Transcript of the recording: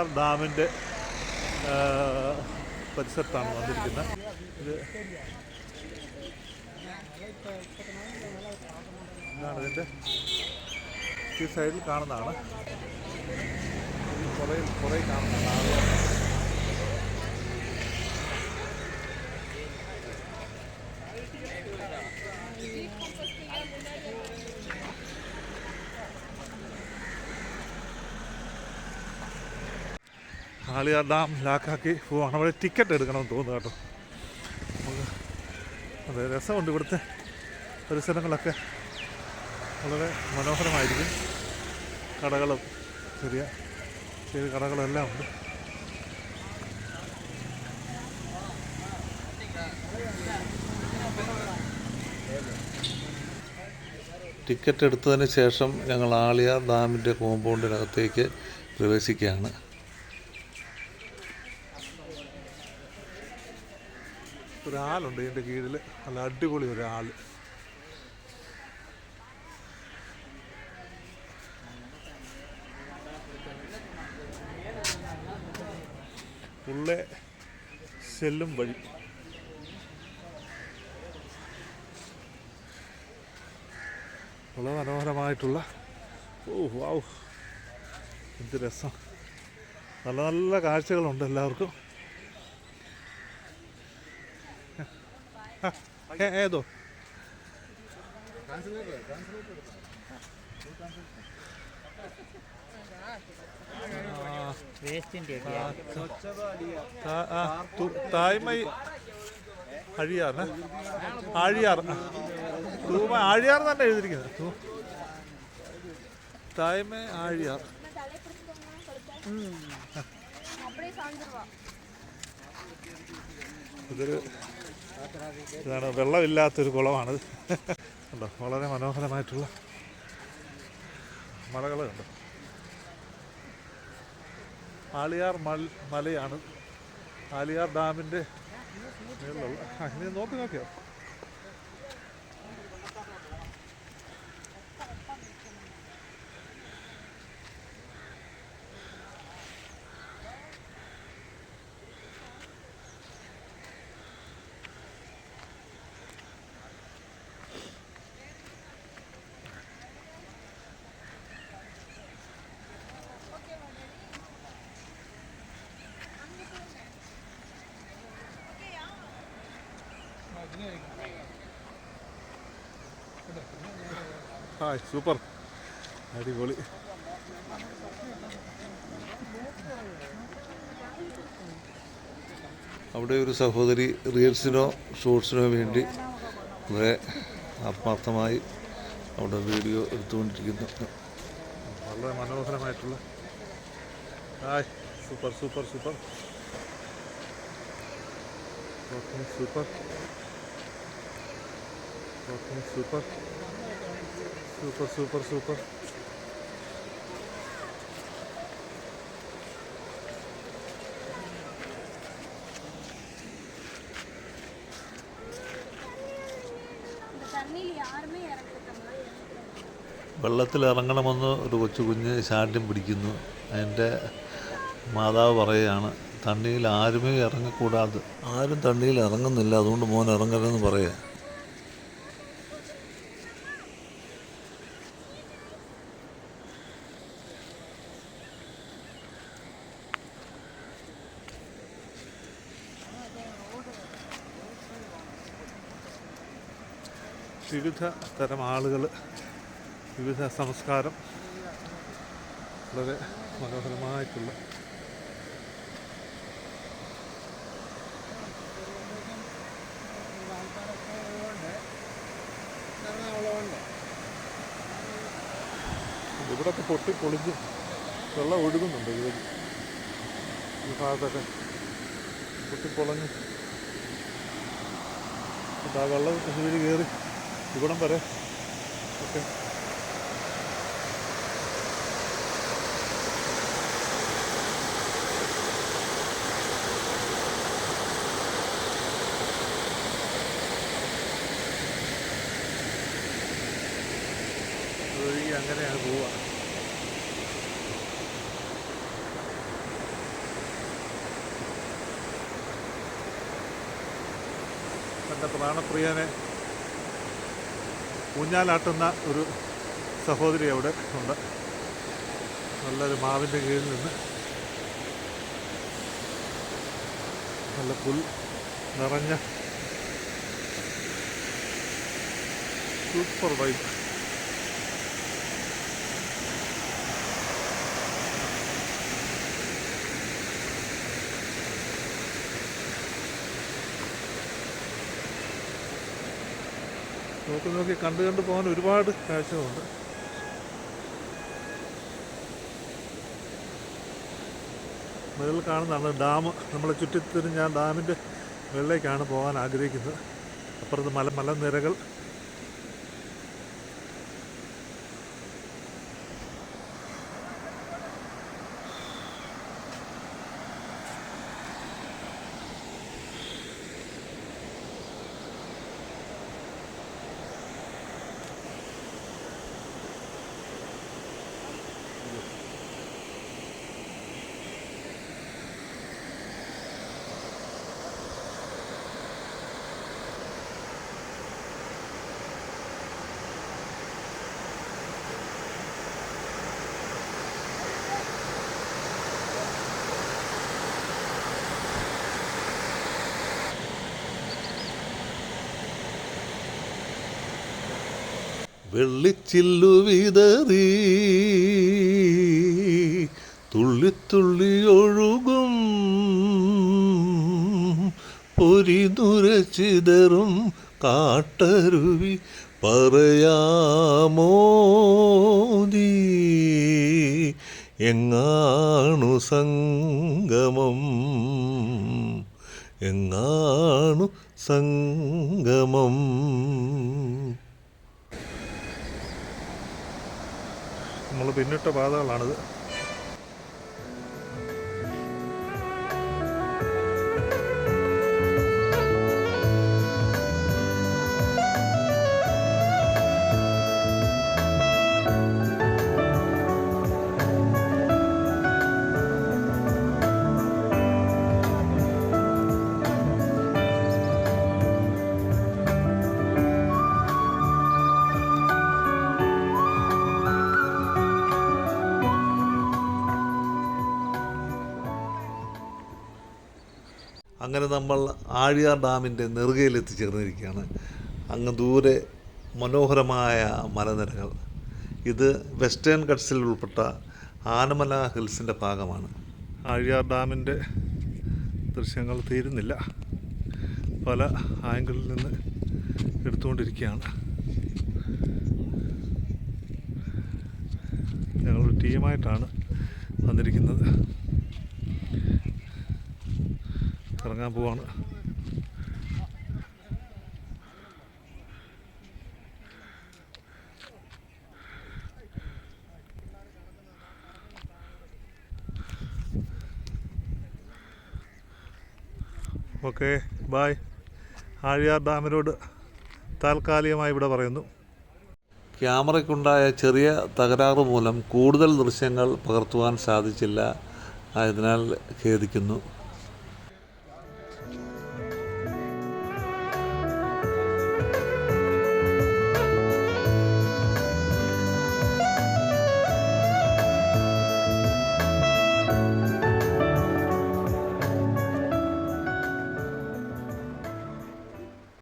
ആളിയാർ ഡാമിന്റെ പരിസരത്താണ് വന്നിരിക്കുന്നത്. ഇത് ഇതാണ് ഇതിന്റെ ഈ സൈഡിൽ കാണുന്നതാണ്. കുറേ കുറേ കാണുന്നതാണ്. ആളിയാർ ഡാം. ലാക്കാക്കി പോവാണ്. അവിടെ ടിക്കറ്റ് എടുക്കണമെന്ന് തോന്നുന്നു കേട്ടോ. അതെ രസമുണ്ട് ഇവിടുത്തെ പരിസരങ്ങളൊക്കെ. വളരെ മനോഹരമായിരിക്കും. കടകളും ചെറിയ ചെറിയ കടകളും എല്ലാം ഉണ്ട്. ടിക്കറ്റ് എടുത്തതിന് ശേഷം ഞങ്ങൾ ആളിയാർ ഡാമിന്റെ കോമ്പൗണ്ടിനകത്തേക്ക് പ്രവേശിക്കുകയാണ്. ഒരാളുണ്ട് ഇതിന്റെ കീഴിൽ നല്ല അടിപൊളി ഒരാൾ ഉള്ള സെല്ലും വഴി. വളരെ മനോഹരമായിട്ടുള്ള ഓ വാവ് എന്ത് രസം. നല്ല നല്ല കാഴ്ചകളുണ്ട് എല്ലാവർക്കും. ഏതോ? തായ്മ അഴിയാർ ആഴിയാർ. തൂമ ആഴിയാർ തന്നെ എഴുതിയിരിക്കുന്നത്. തൂ. തായ്മ ആഴിയാർ. ഇതൊരു ഇതാണ് വെള്ളമില്ലാത്തൊരു കുളമാണ് കണ്ടോ വളരെ മനോഹരമായിട്ടുള്ള മലകൾ കണ്ടോ? ആളിയാർ മൽ മലയാണ്. ആലിയാർ ഡാമിന്റെ മേളിലുള്ള നോക്കി നോക്കിയോ? Hi super. അടിപൊളി. അവിടെ ഒരു സഹോദരി റീൽസിനോ ഷോർട്സിനോ വേണ്ടി വളരെ ആത്മാർത്ഥമായി അവിടെ വീഡിയോ എടുത്തുകൊണ്ടിരിക്കുന്നു. വളരെ മനോഹരമായിട്ടുള്ള. Hi super super super. Super. Okay super. Super super super. വെള്ളത്തിൽ ഇറങ്ങണമെന്ന് ഒരു കൊച്ചു കുഞ്ഞ് ശാഠ്യം പിടിക്കുന്നു. അതിന്റെ മാതാവ് പറയുകയാണ് തണ്ണിയിൽ ആരുമേ ഇറങ്ങിക്കൂടാതെ. ആരും തണ്ണിയിൽ ഇറങ്ങുന്നില്ല അതുകൊണ്ട് മോൻ ഇറങ്ങരുതെന്ന് പറയുക. വിവിധ തരം ആളുകൾ വിവിധ സംസ്കാരം വളരെ മനോഹരമായിട്ടുള്ള ഇവിടൊക്കെ പൊട്ടി പൊളിഞ്ഞ് വെള്ളം ഒഴുകുന്നുണ്ട് ഇതിൽ ഈ ഭാഗത്തൊക്കെ പൊട്ടിപ്പൊളഞ്ഞ് ആ വെള്ളം ഇവർ കയറി. ഇവിടം വരെ. ഓക്കെ. അങ്ങനെയാണ് പോവുക. എന്റെ പ്രാണപ്രിയനെ ഊഞ്ഞാലാട്ടുന്ന ഒരു സഹോദരി അവിടെ ഉണ്ട്. നല്ലൊരു മാവിന്റെ കീഴിൽ നിന്ന് നല്ല പുൽ നിറഞ്ഞ സൂപ്പർ വൈബ്. നോക്കി നോക്കി കണ്ടു കണ്ട് പോകാൻ ഒരുപാട് കാഴ്ചകളുണ്ട്. മുകളിൽ കാണുന്നതാണ് ഡാം. നമ്മളെ ചുറ്റിത്തിരിഞ്ഞ ഡാമിന്റെ മുകളിലേക്കാണ് പോകാൻ ആഗ്രഹിക്കുന്നത്. അപ്പുറത്ത് മല മലനിരകൾ വെള്ളിച്ചില്ലു വിതറി തുള്ളിത്തുള്ളി ഒഴുകും പൊരിതുരച്ചിതറും കാട്ടരുവി പറയാമോദി എങ്ങാണു സംഗമം? എങ്ങാണു സംഗമം? നമ്മൾ പിന്നിട്ട പാതകളാണിത്. അങ്ങനെ നമ്മൾ ആഴിയാർ ഡാമിന്റെ നെറുകയിലെത്തിച്ചേർന്നിരിക്കുകയാണ്. അങ്ങ് ദൂരെ മനോഹരമായ മലനിരകൾ. ഇത് വെസ്റ്റേൺ കട്ട്സിൽ ഉൾപ്പെട്ട ആനമല ഹിൽസിന്റെ ഭാഗമാണ്. ആഴിയാർ ഡാമിന്റെ ദൃശ്യങ്ങൾ തീരുന്നില്ല. പല ആംഗിളിൽ നിന്ന് എടുത്തുകൊണ്ടിരിക്കുകയാണ്. ഞങ്ങളൊരു ടീമായിട്ടാണ് വന്നിരിക്കുന്നത്. ഇറങ്ങാൻ പോവാണ്. Okay bye. ആഴിയാർ ഡാമിനോട് താൽക്കാലികമായി ഇവിടെ പറയുന്നു. ക്യാമറയ്ക്കുണ്ടായ ചെറിയ തകരാറ് മൂലം കൂടുതൽ ദൃശ്യങ്ങൾ പകർത്തുവാൻ സാധിച്ചില്ല. ആയതിനാൽ ഖേദിക്കുന്നു.